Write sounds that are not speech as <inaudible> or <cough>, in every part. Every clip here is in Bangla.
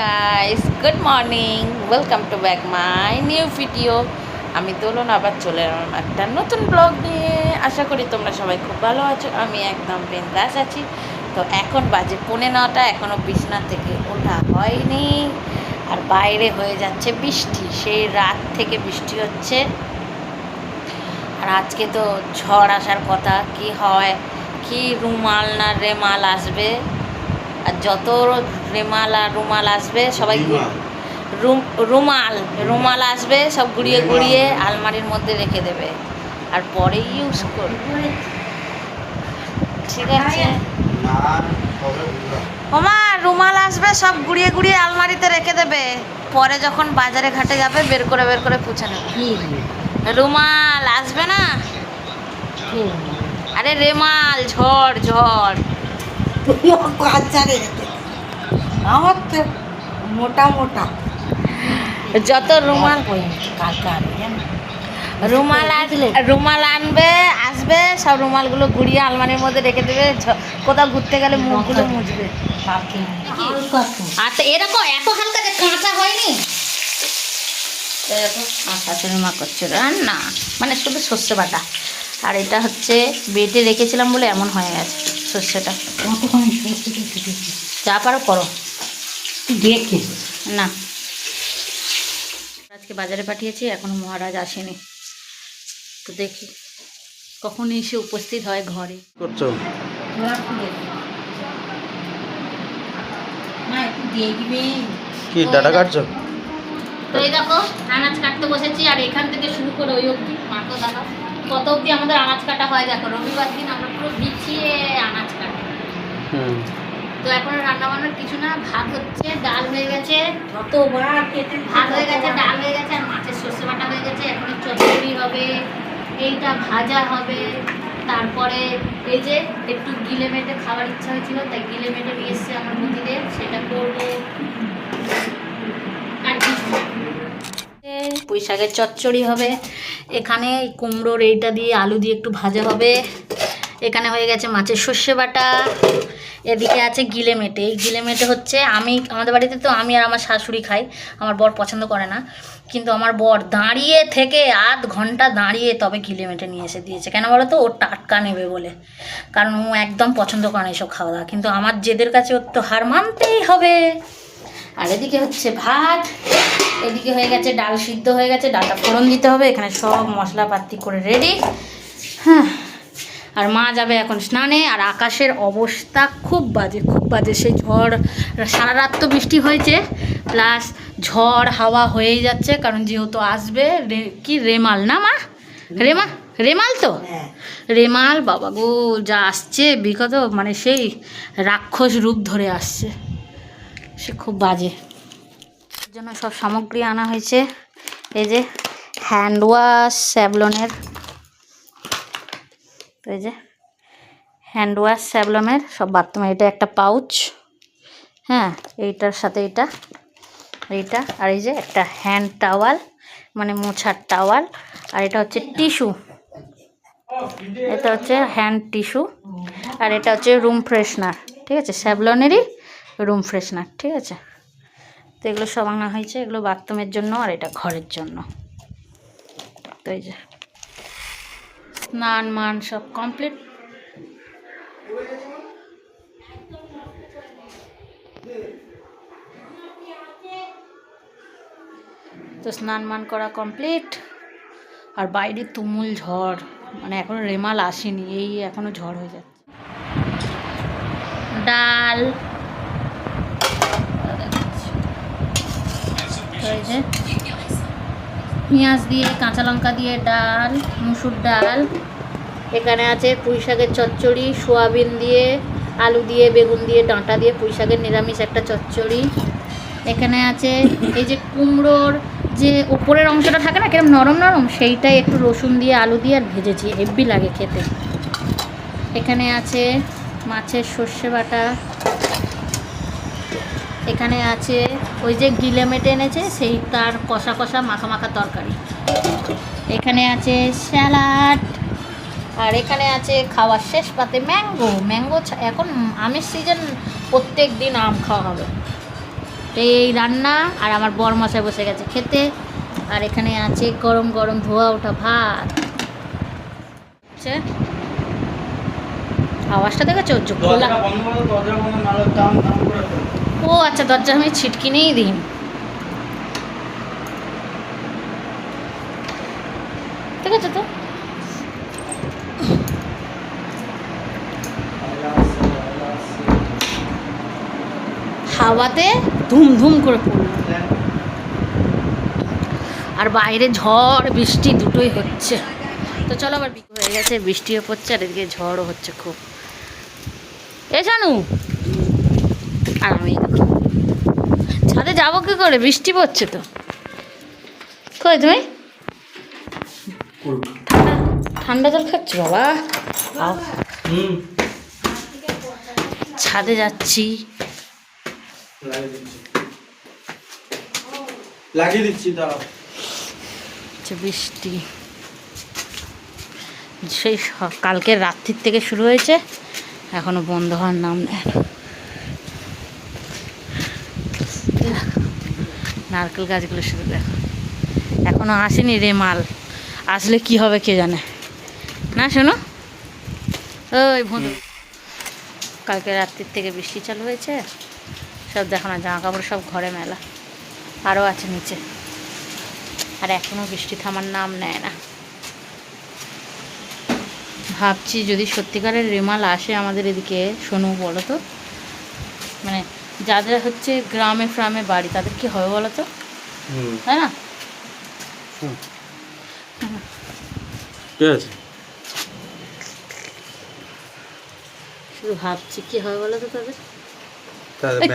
Guys good morning welcome to back my new video আমি দোলন আবার চলে এলাম একটা নতুন ব্লগ নিয়ে। আশা করি তোমরা সবাই খুব ভালো আছো, আমি একদম বিন্দাস আছি। তো এখন বাজে পৌনে নটা এখনও বিছনা থেকে ওঠা হয়নি। আর বাইরে হয়ে যাচ্ছে বৃষ্টি, সেই রাত থেকে বৃষ্টি হচ্ছে। আর আজকে তো ঝড় আসার কথা, কি হয়, কি রুমাল না রেমাল আসবে? আর যত রেমাল আর রুমাল আসবে সবাই রুম- রুমাল রুমাল আসবে সব গুড়িয়ে গুড়িয়ে আলমারির মধ্যে রেখে দেবে। আর পরে ইউজ করবে। ঠিক আছে। ওমা রুমাল আসবে সব গুড়িয়ে গুড়িয়ে আলমারিতে রেখে দেবে। পরে যখন বাজারে ঘাটে যাবে বের করে বের করে পুছে নেবে। রুমাল আসবে না? আরে রেমাল ঝড় ঝড়। মোটা মোটা যত রুমাল রুমাল আসলে রুমাল আনবে, আসবে, সব রুমালগুলো গুড়িয়ে আলমারির মধ্যে রেখে দেবে কোথাও ঘুরতে গেলে মুখগুলো মুছবে। আচ্ছা এরকম এত হালকা যে কাঁচা হয়নি। শাশুড়ি মা করছে, রান্না। মানে শুধু সর্ষে বাটা। আর এটা হচ্ছে বেটে রেখেছিলাম বলে এমন হয়ে গেছে সর্ষেটা। যা পারো করো। দেখে। না। আজকে বাজারে পাঠিয়েছি এখনও মহারাজ আসেনি। তো দেখি কখন এসে উপস্থিত হয় ঘরে। করছ? কি ডাটা কাটছো? তো এই দেখো আনাজ কাটতে বসেছি আর এখান থেকে শুরু করে ওই অবধি। মাকেও দেখো কত অবধি আমাদের আনাজ কাটা হয় দেখো? রবিবার দিন আমরা পুরো বিছিয়ে আনাজ কাটি। তো এখন রান্না বান্নার কিছু না ভাত হচ্ছে ডাল হয়ে গেছে। ভাত হয়ে গেছে ডাল হয়ে গেছে আর মাছের সর্ষে বাটা হয়ে গেছে এখন চচ্চড়ি হবে এইটা ভাজা হবে। তারপরে এই যে একটু গিলে মেটে খাওয়ার ইচ্ছা হয়েছিল তাই গিলে মেটে নিয়ে এসছে আমার মন্দিরে সেটা করব আর কিছু না। পুঁই শাকের চচ্চড়ি হবে। এখানে কুমড়োর এইটা দিয়ে আলু দিয়ে একটু ভাজা হবে। এখানে হয়ে গেছে মাছের সর্ষে বাটা। এদিকে আছে গিলে মেটে। এই গিলে মেটে হচ্ছে আমি, আমাদের বাড়িতে তো আমি আর আমার শাশুড়ি খাই। আমার বর পছন্দ করে না। কিন্তু আমার বর দাঁড়িয়ে থেকে আধ ঘণ্টা দাঁড়িয়ে তবে গিলে মেটে নিয়ে এসে দিয়েছে। কেন বলো তো? ও টাটকা নেবে বলে। কারণ ও একদম পছন্দ করে না এসব খাওয়া দাওয়া। কিন্তু আমার জেদের কাছে ওর তো হার মানতেই হবে। আর এদিকে হচ্ছে ভাত এদিকে হয়ে গেছে ডাল সিদ্ধ হয়ে গেছে ডালটা ফোড়ন দিতে হবে এখানে সব মশলাপাতি করে রেডি হ্যাঁ আর মা যাবে এখন স্নানে আর আকাশের অবস্থা খুব বাজে খুব বাজে সেই ঝড় সারা রাত তো বৃষ্টি হয়েছে প্লাস ঝড় হাওয়া হয়েই যাচ্ছে কারণ যেহেতু আসবে রে- কি রেমাল না মা? রেমা রেমাল তো? হ্যাঁ। রেমাল বাবা গো যা আসছে বিগত মানে সেই রাক্ষস রূপ ধরে আসছে। সে খুব বাজে। জন্য সব সামগ্রী আনা হয়েছে। এই যে হ্যান্ড ওয়াশ স্যাভলনের তো এই যে হ্যান্ড ওয়াশ স্যাভলনের সব বাথরুমে এটা একটা পাউচ হ্যাঁ এইটার সাথে এটা, এইটা, আর এই যে একটা হ্যান্ড টাওয়াল মানে মোছার টাওয়াল আর এটা হচ্ছে টিস্যু এটা হচ্ছে হ্যান্ড টিস্যু আর এটা হচ্ছে রুম ফ্রেশনার ঠিক আছে? স্যাভলনেরই রুম ফ্রেশনার, ঠিক আছে? তো এগুলো সব আনা হয়েছে, এগুলো বাথরুমের জন্য আর এটা ঘরের জন্য। তো এই যে স্নান, মান সব কমপ্লিট। তো স্নান, মান করা কমপ্লিট। আর বাইরে তুমুল ঝড় মানে এখনও রেমাল আসেনি, এই এখনও ঝড় হয়ে যাচ্ছে। ডাল তো এই যে পেঁয়াজ দিয়ে, কাঁচা লঙ্কা দিয়ে ডাল, মুসুর ডাল। এখানে আছে পুঁই শাকের চচ্চড়ি, সোয়াবিন দিয়ে, আলু দিয়ে, বেগুন দিয়ে, ডাঁটা দিয়ে, পুঁই শাকের নিরামিষ একটা চচ্চড়ি। এখানে আছে এই যে কুমড়োর যে ওপরের অংশটা থাকে না, কিরম নরম নরম, সেইটাই একটু রসুন দিয়ে, আলু দিয়ে আর ভেজেছি হেব্বি লাগে খেতে। এখানে আছে মাছের সর্ষে বাটা এখানে আছে ওই যে গিলে মেটে এনেছে, সেই তার কষা কষা মাখা মাখা তরকারি। এখানে আছে স্যালাড, আর এখানে আছে খাওয়ার শেষ পাতে ম্যাঙ্গো। ম্যাঙ্গো এখন আমের সিজন, প্রত্যেক দিন আম খাওয়া হবে। তো এই রান্না, আর আমার বর বসে গেছে খেতে। আর এখানে আছে গরম গরম ধোয়া ওঠা ভাত। আওয়াজটা দেখেছ? খোলা। ও আচ্ছা দরজা আমি ছিটকি নেই দিন ঠিক আছে তো। হাওয়াতে ধুম ধুম করে পড়ল। আর বাইরে ঝড়, বৃষ্টি দুটোই হচ্ছে। তো চলো আবার হয়ে গেছে, বৃষ্টিও পড়ছে, আর এদিকে ঝড়ও হচ্ছে খুব। এ জানু আর আমি ছাদে যাব কি করে? বৃষ্টি পড়ছে তো। কই তুমি? ঠান্ডা ঠান্ডা জল খাচ্ছ বাবা? ছাদে যাচ্ছি। লাগিয়ে দিচ্ছি। দাঁড়াও। বৃষ্টি। সেই কালকের রাত্রির থেকে শুরু হয়েছে। এখনও বন্ধ হওয়ার নাম নেয় না। নারকেল গাছগুলো শুধু দেখো। এখনও আসেনি রে মাল। আসলে কি হবে কে জানে? না, শোনো। ওই ভুঁদু কালকে রাত্রির থেকে বৃষ্টি চালু হয়েছে। সব দেখো না জামা কাপড় সব ঘরে মেলা। আরও আছে নিচে। আর এখনও বৃষ্টি থামার নাম নেয় না। ভাবছি যদি সত্যিকারের রেমাল আসে আমাদের এদিকে, শোনো বলো তো। মানে যাদের হচ্ছে গ্রামে ফ্রামে বাড়ি তাদের কি হবে বলো তো? তাই না? শুধু ভাবছি কি হবে বলো তো তাদের?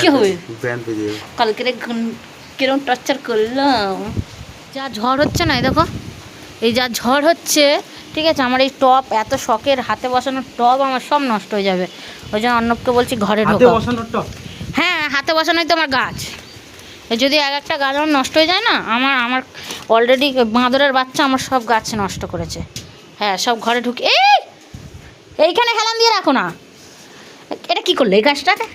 কি হবে? ব্যান্ড পেয়ে যাবে। কালকে কিরম টর্চার করলাম। যা ঝড় হচ্ছে না দেখো। এই যা ঝড় হচ্ছে ঠিক আছে আমার এই টপ এত শখের হাতে বসানো টপ আমার সব নষ্ট হয়ে যাবে। ওই জন্য অর্ণবকে বলছি ঘরে ঢোকাও। বসানোর টপ? হাতে বসানোই তো আমার গাছ। এ যদি এক একটা গাছ আমার নষ্ট হয়ে যায় না আমার আমার অলরেডি বাঁদরের বাচ্চা আমার সব গাছ নষ্ট করেছে। হ্যাঁ সব ঘরে ঢুকে এই! এইখানে হেলান দিয়ে রাখো না। এটা কি করল এই গাছটাকে?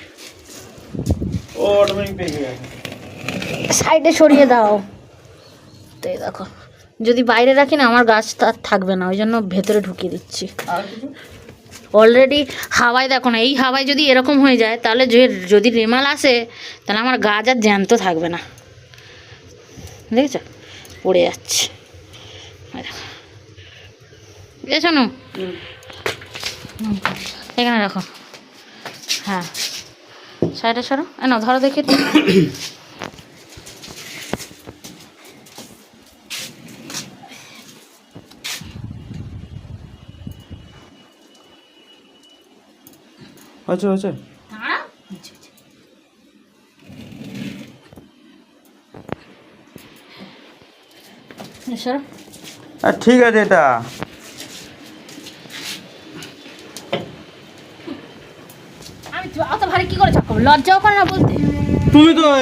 সাইডে সরিয়ে দাও। তো এই দেখো যদি বাইরে রাখি না আমার গাছ তার থাকবে না ওই জন্য ভেতরে ঢুকিয়ে দিচ্ছি। আর কিছু? অলরেডি হাওয়ায় দেখো না এই হাওয়ায় যদি এরকম হয়ে যায় তাহলে যদি রেমাল আসে তাহলে আমার গাছ আর জ্যান্ত থাকবে না। দেখেছ? পড়ে যাচ্ছে। দেখো। না এখানে রাখো। হ্যাঁ। সাইডে সরো। এ নাও ধরো দেখি <coughs> একটু। আচ্ছা আচ্ছা দাঁড়াও। আচ্ছা, আচ্ছা। এ সরো। আর ঠিক আছে এটা আমি তো- অত ভারী কি করে চাপাবো লজ্জাও করে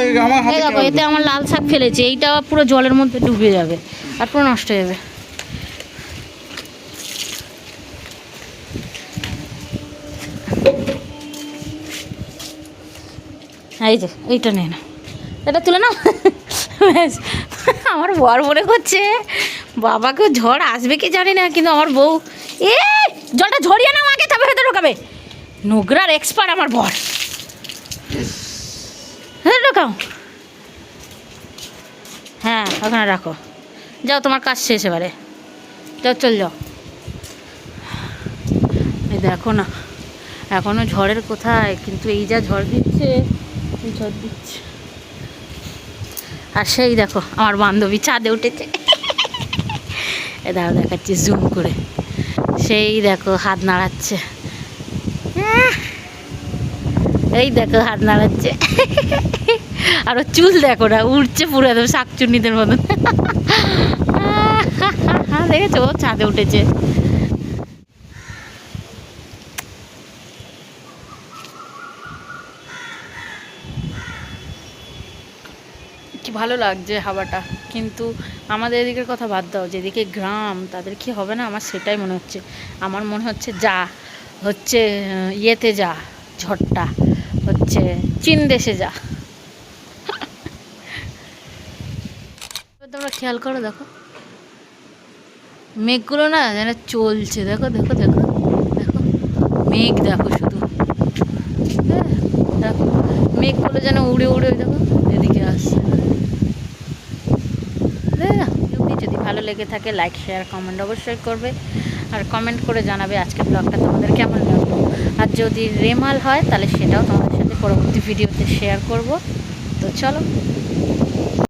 এই আমার হাতে এই দেখো কেমন- এতে আমার লাল শাক ফেলেছে এইটা পুরো জলের মধ্যে ডুবে যাবে আর পুরো নষ্ট হয়ে যাবে। এই যে, এইটা নে না। এটা তুলে নাও। আমার বর মনে করছে বাবাকে ঝড় আসবে কি জানি না, কিন্তু আমার বউ, এ, জলটা ঝরিয়ে নাও আগে তবে ভেতরে ঢোকাবে। নোংরার এক্সপার্ট আমার বর। হ্যাঁ ঢোকাও। হ্যাঁ ওখানে রাখো। যাও, তোমার কাজ শেষ এবারে। যাও, চল যাও। এই দেখো না এখনও ঝড়ের কোথায়, কিন্তু এই যা ঝড় দিচ্ছে আর সেই দেখো, আমার বান্ধবী ছাদে উঠেছে। এ দাঁড়া দেখাচ্ছি জুম করে। সেই দেখো, হাত নাড়াচ্ছে! এই দেখো, হাত নাড়াচ্ছে। আর চুল দেখো না উঠছে পুরো একদম শাকচুন্নিদের মতন। দেখেছ? ও ছাদে উঠেছে। ভালো লাগছে হাওয়াটা? কিন্তু আমাদের এদিকের কথা বাদ দাও, যেদিকে গ্রাম, তাদের কি হবে না? আমার সেটাই মনে হচ্ছে। আমার মনে হচ্ছে যা, হচ্ছে ইয়েতে যা, ঝড়টা, হচ্ছে, চীন দেশে যা। তোমরা খেয়াল করো, দেখো। মেঘগুলো না যেন চলছে, দেখো দেখো দেখো। দেখো, মেঘ, দেখো শুধু। হ্যাঁ দেখো, মেঘগুলো যেন উড়ে উড়ে, দেখো, এদিকে আসছে হ্যাঁ যদি ভালো লেগে থাকে লাইক শেয়ার কমেন্ট অবশ্যই করবে। আর কমেন্ট করে জানাবে আজকের ব্লগটা তোমাদের কেমন লাগল। আর যদি রেমাল হয়, তাহলে সেটাও তোমাদের সাথে পরবর্তী ভিডিওতে শেয়ার করব। তো চলো।